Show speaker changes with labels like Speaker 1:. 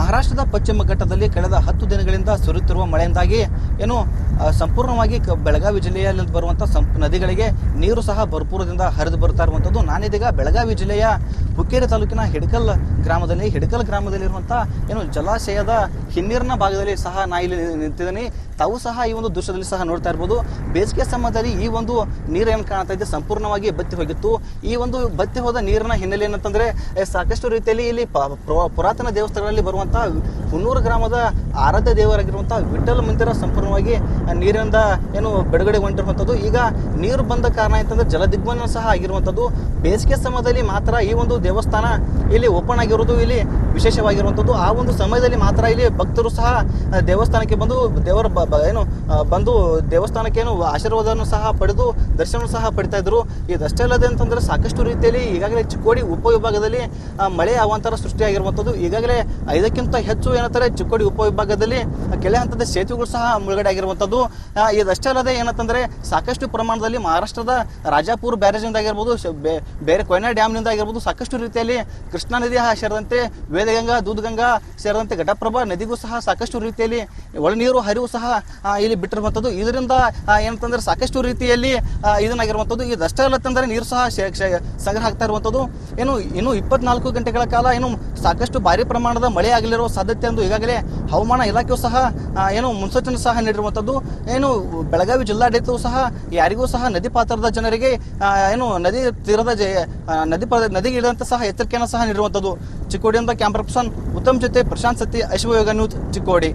Speaker 1: ಮಹಾರಾಷ್ಟ್ರದ ಪಶ್ಚಿಮ ಘಟ್ಟದಲ್ಲಿ ಕಳೆದ ಹತ್ತು ದಿನಗಳಿಂದ ಸುರಿಯುತ್ತಿರುವ ಮಳೆಯಿಂದಾಗಿ ಏನು ಸಂಪೂರ್ಣವಾಗಿ ಬೆಳಗಾವಿ ಜಿಲ್ಲೆಯಲ್ಲಿ ಬರುವಂಥ ಸಂಪ್, ನದಿಗಳಿಗೆ ನೀರು ಸಹ ಭರ್ಪೂರದಿಂದ ಹರಿದು ಬರ್ತಾ ಇರುವಂಥದ್ದು ನಾನಿದೀಗ ಬೆಳಗಾವಿ ಜಿಲ್ಲೆಯ ಹುಕ್ಕೇರಿ ತಾಲೂಕಿನ ಹಿಡಕಲ್ ಗ್ರಾಮದಲ್ಲಿ, ಹಿಡಕಲ್ ಗ್ರಾಮದಲ್ಲಿರುವಂಥ ಏನು ಜಲಾಶಯದ ಹಿನ್ನೀರಿನ ಭಾಗದಲ್ಲಿ ಸಹ ನಾ ಇಲ್ಲಿ ನಿಂತಿದ್ದೀನಿ. ತಾವು ಸಹ ಈ ಒಂದು ದೃಶ್ಯದಲ್ಲಿ ಸಹ ನೋಡ್ತಾ ಇರ್ಬೋದು. ಬೇಸಿಗೆ ಸಮಯದಲ್ಲಿ ಈ ಒಂದು ನೀರು ಏನು ಕಾಣ್ತಾ ಇದೆ, ಸಂಪೂರ್ಣವಾಗಿ ಬತ್ತಿ ಹೋಗಿತ್ತು. ಈ ಒಂದು ಬತ್ತಿ ಹೋದ ನೀರಿನ ಹಿನ್ನೆಲೆ ಏನಂತಂದ್ರೆ ಸಾಕಷ್ಟು ರೀತಿಯಲ್ಲಿ ಇಲ್ಲಿ ಪುರಾತನ ದೇವಸ್ಥಾನಗಳಲ್ಲಿ ಬರುವಂಥ ಹುನ್ನೂರು ಗ್ರಾಮದ ಆರಾಧ್ಯ ದೇವರಾಗಿರುವಂಥ ವಿಠ್ಠಲ ಮಂದಿರ ಸಂಪೂರ್ಣವಾಗಿ ಆ, ನೀರಿನಿಂದ ಏನು ಬಿಡುಗಡೆ ಹೊಂಟಿರುವಂಥದ್ದು ಈಗ ನೀರು ಬಂದ ಕಾರಣ ಅಂತಂದ್ರೆ ಜಲದಿಗ್ಬಂಧನ ಸಹ ಆಗಿರುವಂಥದ್ದು. ಬೇಸಿಗೆ ಸಮಯದಲ್ಲಿ ಮಾತ್ರ ಈ ಒಂದು ದೇವಸ್ಥಾನ ಇಲ್ಲಿ ಓಪನ್ ಆಗಿರೋದು ಇಲ್ಲಿ ವಿಶೇಷವಾಗಿರುವಂಥದ್ದು. ಆ ಒಂದು ಸಮಯದಲ್ಲಿ ಮಾತ್ರ ಇಲ್ಲಿ ಭಕ್ತರು ಸಹ ದೇವಸ್ಥಾನಕ್ಕೆ ಬಂದು ದೇವರ ಏನು ಬಂದು ದೇವಸ್ಥಾನಕ್ಕೆ ಏನು ಆಶೀರ್ವಾದವನ್ನು ಸಹ ಪಡೆದು ದರ್ಶನ ಸಹ ಪಡಿತಾ ಇದ್ರು ಇದಷ್ಟೇ ಅಲ್ಲದೆ ಅಂತಂದ್ರೆ ಸಾಕಷ್ಟು ರೀತಿಯಲ್ಲಿ ಈಗಾಗಲೇ ಚಿಕ್ಕೋಡಿ ಉಪವಿಭಾಗದಲ್ಲಿ ಮಳೆ ಅವಾಂತರ ಸೃಷ್ಟಿಯಾಗಿರುವಂಥದ್ದು. ಈಗಾಗಲೇ ಐದಕ್ಕಿಂತ ಹೆಚ್ಚು ಏನಂತಾರೆ ಚಿಕ್ಕೋಡಿ ಉಪವಿಭಾಗದಲ್ಲಿ ಕೆಳ ಹಂತದ ಸೇತುವೆಗಳು ಸಹ ಆಗಿರುವಂಥದ್ದು ಆ, ಇದಷ್ಟೇ ಅಲ್ಲದೆ ಏನಂತಂದ್ರೆ ಸಾಕಷ್ಟು ಪ್ರಮಾಣದಲ್ಲಿ ಮಹಾರಾಷ್ಟ್ರದ ರಾಜಾಪುರ ಬ್ಯಾರೇಜಿಂದ ಆಗಿರ್ಬೋದು ಬೇರೆ ಕೊಯ್ನಾ ಡ್ಯಾಮ್ನಿಂದ ಆಗಿರ್ಬೋದು ಸಾಕಷ್ಟು ರೀತಿಯಲ್ಲಿ ಕೃಷ್ಣಾ ನದಿ ಸೇರಿದಂತೆ ವೇದಗಂಗಾ ದೂದ್ಗಂಗಾ ಸೇರಿದಂತೆ ಘಟಪ್ರಭಾ ನದಿಗೂ ಸಹ ಸಾಕಷ್ಟು ರೀತಿಯಲ್ಲಿ ಒಳನೀರು ಹರಿವು ಸಹ ಇಲ್ಲಿ ಬಿಟ್ಟಿರುವಂಥದ್ದು ಇದರಿಂದ ಏನಂತಂದ್ರೆ ಸಾಕಷ್ಟು ರೀತಿಯಲ್ಲಿ ಇದನ್ನಾಗಿರುವಂಥದ್ದು ಇದಷ್ಟೇ ಅಲ್ಲತ್ತಂದ್ರೆ ನೀರು ಸಹ ಸಂಗ್ರಹ ಆಗ್ತಾ ಇರುವಂಥದ್ದು ಏನು ಇನ್ನು ಇಪ್ಪತ್ನಾಲ್ಕು ಗಂಟೆಗಳ ಕಾಲ ಏನು ಸಾಕಷ್ಟು ಭಾರಿ ಪ್ರಮಾಣದ ಮಳೆ ಆಗಲಿರುವ ಸಾಧ್ಯತೆ ಎಂದು ಈಗಾಗಲೇ ಹವಾಮಾನ ಇಲಾಖೆಯು ಸಹ ಏನು ಮುನ್ಸೂಚನೆ ಸಹ ನೀಡಿರುವಂಥದ್ದು. ಏನು, ಬೆಳಗಾವಿ ಜಿಲ್ಲಾಡಳಿತವು ಸಹ ಯಾರಿಗೂ ಸಹ ನದಿ ಪಾತ್ರದ ಜನರಿಗೆ ಏನು, ನದಿ ತೀರದ ಜ ನದಿ ನದಿಗೆ ಇಡಿದಂಥ ಸಹ ಎಚ್ಚರಿಕೆಯನ್ನು ಸಹ ನೀಡಿರುವಂಥದ್ದು. ಚಿಕ್ಕೋಡಿಯಿಂದ ಕ್ಯಾಮ್ರಾ ಪರ್ಸನ್ ಉತ್ತಮ್ ಜೊತೆ ಪ್ರಶಾಂತ್ ಸತ್ತಿ ಅಶ್ವಯೋಗ ನ್ಯೂಸ್ ಚಿಕ್ಕೋಡಿ.